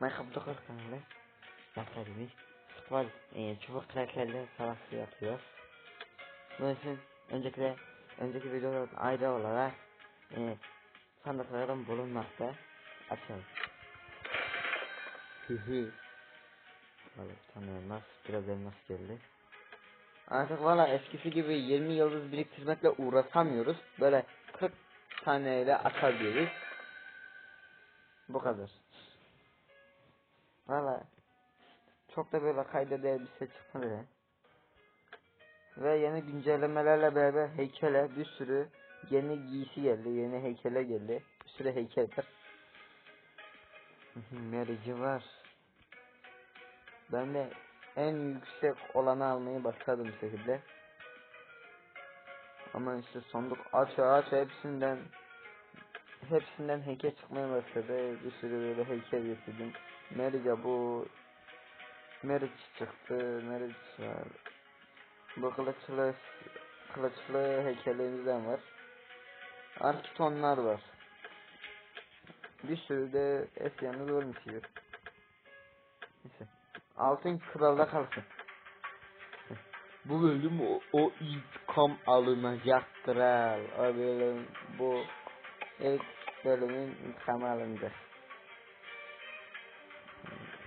Minecraft Doktor kanalı. Bakalım. Futbol e, çubuk krakerle savaşı yapıyor. Bunun için öncelikle önceki videodan ayrı olarak e, sandıklarım bulunmakta. Açalım. Hı. Valla tane elmas, biraz elmas geldi. Artık valla eskisi gibi 20 yıldız biriktirmekle uğraşamıyoruz. Böyle 40 taneyle atabiliyoruz. Bu kadar. Valla çok da böyle kayda değer bir şey çıkmadı. Ve yeni güncellemelerle beraber heykele bir sürü yeni giysi geldi, yeni heykele geldi. Bir sürü heykel var. Merici var. Ben de en yüksek olanı almayı başladım şekilde. Ama işte sonduk aç aç hepsinden hepsinden heykel çıkmaya başladı. Bir sürü böyle heykel getirdim. Merica bu Meriç çıktı. Meriç var. Bu kılıçlı kılıçlı heykellerimizden var. Arkitonlar var. Bir sürü de Esyan'ı görmüşüyor. Neyse. Altın kralda kalsın. Bu bölüm o, o intikam alınacak kral. O bölüm bu ilk bölümün intikamı alındı.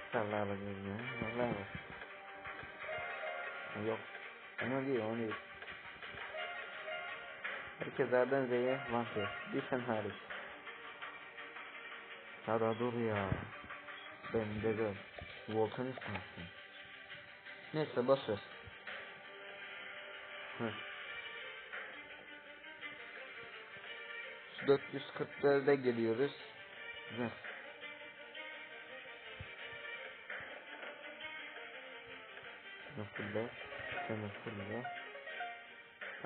İnşallah alacağız ya. Yok. Onu değil, onu değil. Herkes A'dan Z'ye vampir. Bir sen hariç. Sara dur ya. Ben dedim. Volkan ismasın. Neyse basıyoruz. Hıh. 444'e geliyoruz. Güzel. Şurada. Şunu şurada.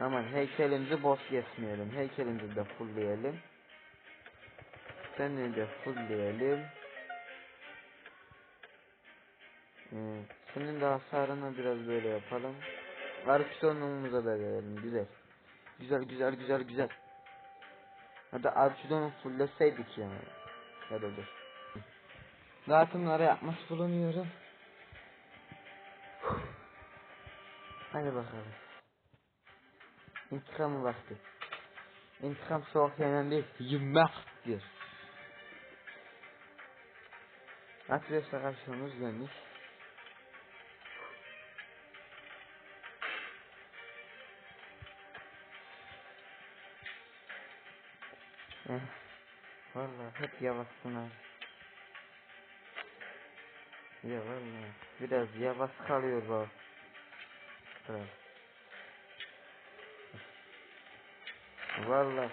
Aman heykelimizi boş kesmeyelim. Heykelimizi de fullleyelim. Seni de fullleyelim. Evet. Senin de hasarını biraz böyle yapalım. Arpisonumuza da verelim. Güzel. Güzel güzel güzel güzel. Hadi Archidon'u fullleseydik ya. Ya da dur. Dağıtımları yapmış bulunuyorum. Hadi bakalım. İntikam vakti. İntikam soğuk yenen bir yemektir. Arkadaşlar karşımız gelmiş. Vallahi hep yavaşsın ha. Ya vallahi biraz yavaş kalıyor bu. Vallahi.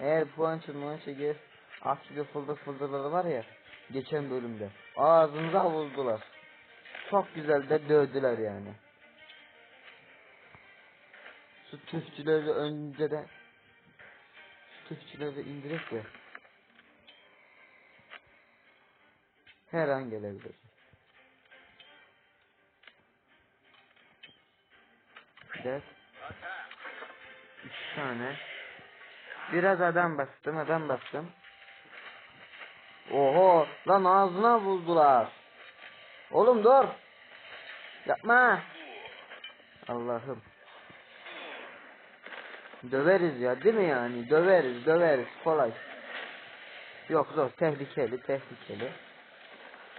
Eğer puançı muançı gel. Akçıda fıldır fıldırları var ya. Geçen bölümde. Ağzınıza vurdular. Çok güzel de dövdüler yani. Şu tüfçüleri önceden şu tüfçüleri indirip de her an gelebilir. Üç tane. Biraz adam bastım, adam bastım. Oho, lan ağzına vurdular. Oğlum dur. Yapma. Allah'ım. Döveriz ya değil mi yani? Döveriz, döveriz. Kolay. Yok zor, tehlikeli, tehlikeli.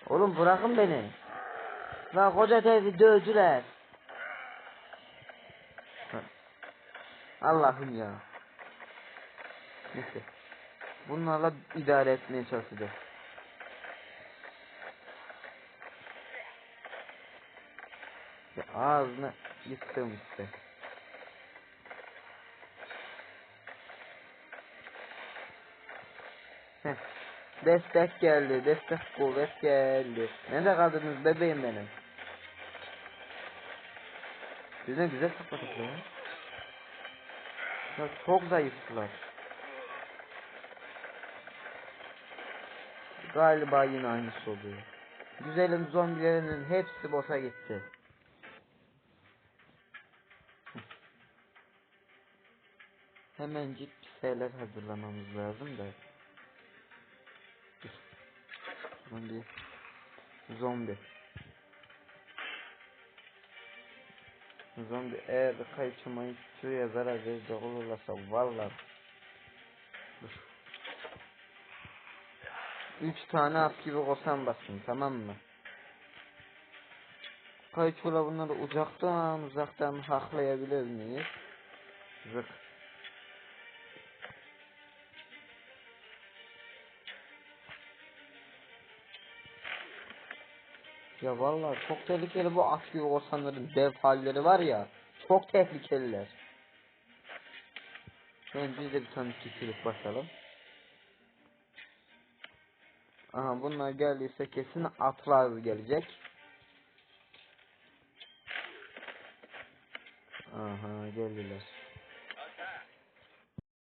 Oğlum bırakın beni. La koca teyze dövdüler. Allah'ım ya. Neyse. Bunlarla idare etmeye çalışacağız. Ya ağzına yıktım işte. Heh. Destek geldi, destek kuvvet geldi. Nerede kaldınız bebeğim benim? Siz ne güzel sakladık ya. Ya çok zayıflar. Galiba yine aynısı oluyor. Güzelim zombilerinin hepsi boşa gitti. Hemencik bir şeyler hazırlamamız lazım da. Zombi. Zombi. Zombi eğer kayıçmayı suya verecek olursa valla. Dur. Üç tane at gibi kosan basın tamam mı? Kayıçula bunları uzaktan uzaktan haklayabilir miyiz? Zık. Ya vallahi çok tehlikeli bu gibi korsanların dev halleri var ya. Çok tehlikeliler. Yani biz de bir tane kişilik basalım. Aha bunlar geldiyse kesin atlar gelecek. Aha geldiler.